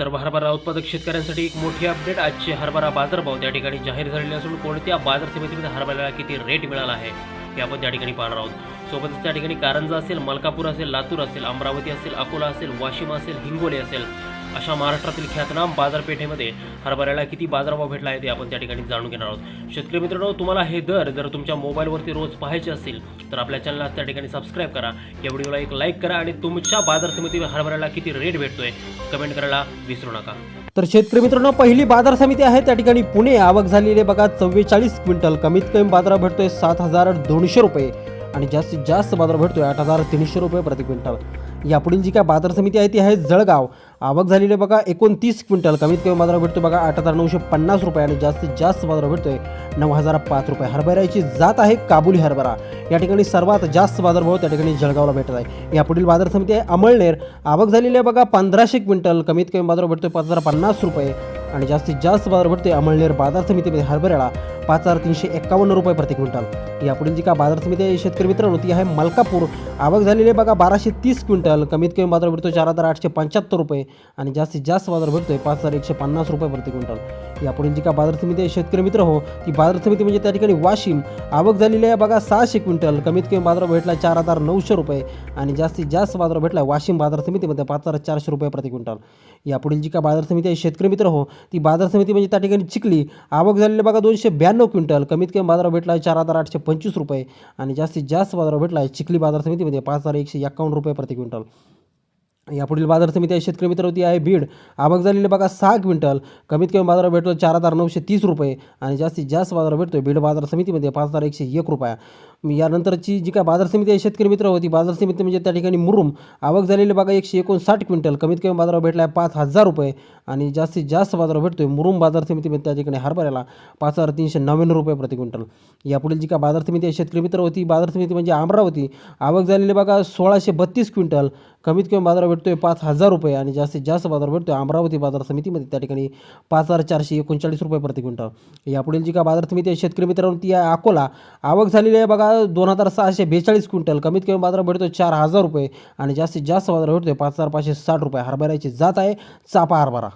तर हरभरा उत्पादक शेतकऱ्यांसाठी एक मोठी अपडेट आजचे हरभरा बाजारभाव त्या ठिकाणी जाहीर झालेले असून कोणत्या बाजार समितीमध्ये हरभऱ्याला किती रेट मिळाला आहे हे आपण त्या ठिकाणी पाहणार आहोत. सोबतच त्या ठिकाणी कारंजा असेल मलकापूर असेल लातूर असेल अमरावती असेल अकोला असेल वाशिम असेल हिंगोली असेल अशा महाराष्ट्रातील ख्यातनाम बाजारपेठेमध्ये हरभऱ्याला किती बाजारभाव भेटला आहे ते आपण त्या ठिकाणी जाणून घेणार आहोत. शेतकरी मित्रांनो तुम्हाला हे दर जर तुमच्या मोबाईलवरती रोज पाहायचे असतील तर आपल्या चॅनलला त्या ठिकाणी सबस्क्राईब करा. या व्हिडिओला एक लाईक करा आणि तुमच्या बाजार समितीवर हरभऱ्याला किती रेट भेटतोय कमेंट करायला विसरू नका. तर शेतकरी मित्रांनो पहिली बाजार समिती आहे त्या ठिकाणी पुणे. आवक झालेली आहे बघा चव्वेचाळीस क्विंटल. कमीत कमी बाजार भेटतोय सात हजार दोनशे रुपये आणि जास्तीत जास्त बाजार भेटतोय आठ हजार तीनशे रुपये प्रति क्विंटल. यापुढील जी काय बाजार समिती आहे ती आहे जळगाव. आवक झालेली आहे बघा. एकोणतीस क्विंटल कमीत कमी बाजार भेटतो बघा. आठ हजार नऊशे पन्नास रुपये आणि जास्तीत जास्त बाजार भेटतोय नऊ हजार पाच रुपये. हरभऱ्याची जात आहे काबुली हरभरा. या ठिकाणी सर्वात जास्त बाजारभाव त्या ठिकाणी जळगावला भेटत आहे. यापुढील बाजार समिती आहे अमळनेर. आवक झालेली आहे बघा. पंधराशे क्विंटल कमीत कमी बाजार भेटतोय पाच हजार पन्नास रुपये आणि जास्तीत जास्त बाजार भेटतोय अमळनेर बाजार समितीमध्ये हरभऱ्याला. पाच हजार तीनशे एक्कावन्न रुपये प्रति क्विंटल. यापुढील जी का बाजार समिती आहे शेतकरी मित्रांनो ती आहे मलकापूर. आवक झालेली बघा बाराशे तीस क्विंटल. कमीत कमी बाजार भेटतो चार हजार आठशे पंच्याहत्तर रुपये आणि जास्तीत जास्त बाजार भेटतोय पाच हजार एकशे पन्नास रुपये प्रति क्विंटल. यापुढील जी का बाजार समिती आहे शेतकरी मित्र हो ती बाजार समिती म्हणजे त्या ठिकाणी वाशिम. आवक झालेली आहे बघा सहाशे क्विंटल. कमीत कमी बाजार भेटला चार हजार नऊशे रुपये आणि जास्तीत जास्त बाजार भेटला वाशिम बाजार समितीमध्ये पाच हजार चारशे रुपये प्रति क्विंटल. यापुढील जी का बाजार समिती आहे शेतकरी मित्र हो ती बाजार समिती म्हणजे त्या ठिकाणी चिखली. आवक झालेली बघा दोनशे ब्याण्णव क्विंटल कमीत कमी बाजार भेटला आहे चार हजार आठशे पंचवीस रुपये आणि जास्तीत जास्त बाजार भेटला आहे चिखली बाजार समितीमध्ये पाच हजार एकशे एक्कावन्न रुपये प्रति क्विंटल. यापुढील बाजार समिती आहे. शेतकरी मित्र होती आहे बीड. आवक झालेली बघा सहा क्विंटल. कमीत कमी बाजार भेटतो चार हजार नऊशे तीस रुपये आणि जास्तीत जास्त बाजार भेटतो बीड बाजार समितीमध्ये पाच हजार एकशे एक रुपया. यानंतरची जी काय बाजार समिती आहे शेतकरी मित्र होती बाजार समिती म्हणजे त्या ठिकाणी मुरुम. आवक झालेली बघा एकशे एकोणसाठ क्विंटल. कमीत कमी बाजार भेटला आहे पाच हजार रुपये आणि जास्तीत जास्त बाजार भेटतोय मुरुम बाजार समितीमध्ये त्या ठिकाणी हरभऱ्याला पाच हजार तीनशे नव्याण्णव रुपये प्रति क्विंटल. यापुढील जी काय बाजार समिती आहे शेतकरी मित्र होती बाजार समिती म्हणजे अमरावती आवक झालेली बघा सोळाशे बत्तीस क्विंटल. कमीत कमी बाजार भेटतो आहे पाच हजार रुपये आणि जास्तीत जास्त बाजार भेटतो आहे अमरावती बाजार समितीमध्ये. त्या ठिकाणी पाच हजार चारशे एकोणचाळीस रुपये प्रति क्विंटल. यापुढील जी का बाजार समिती आहे शेतकरी मित्रांनो ती आहे अकोला. आवक झालेली आहे बघा दोन हजार सहाशे बेचाळीस क्विंटल. कमीत कमी बाजार भेटतोय चार हजार रुपये आणि जास्तीत जास्त बाजार भेटतो आहे पाच हजार पाचशे साठ रुपये. हरभऱ्याची जात आहे चापा हरभरा.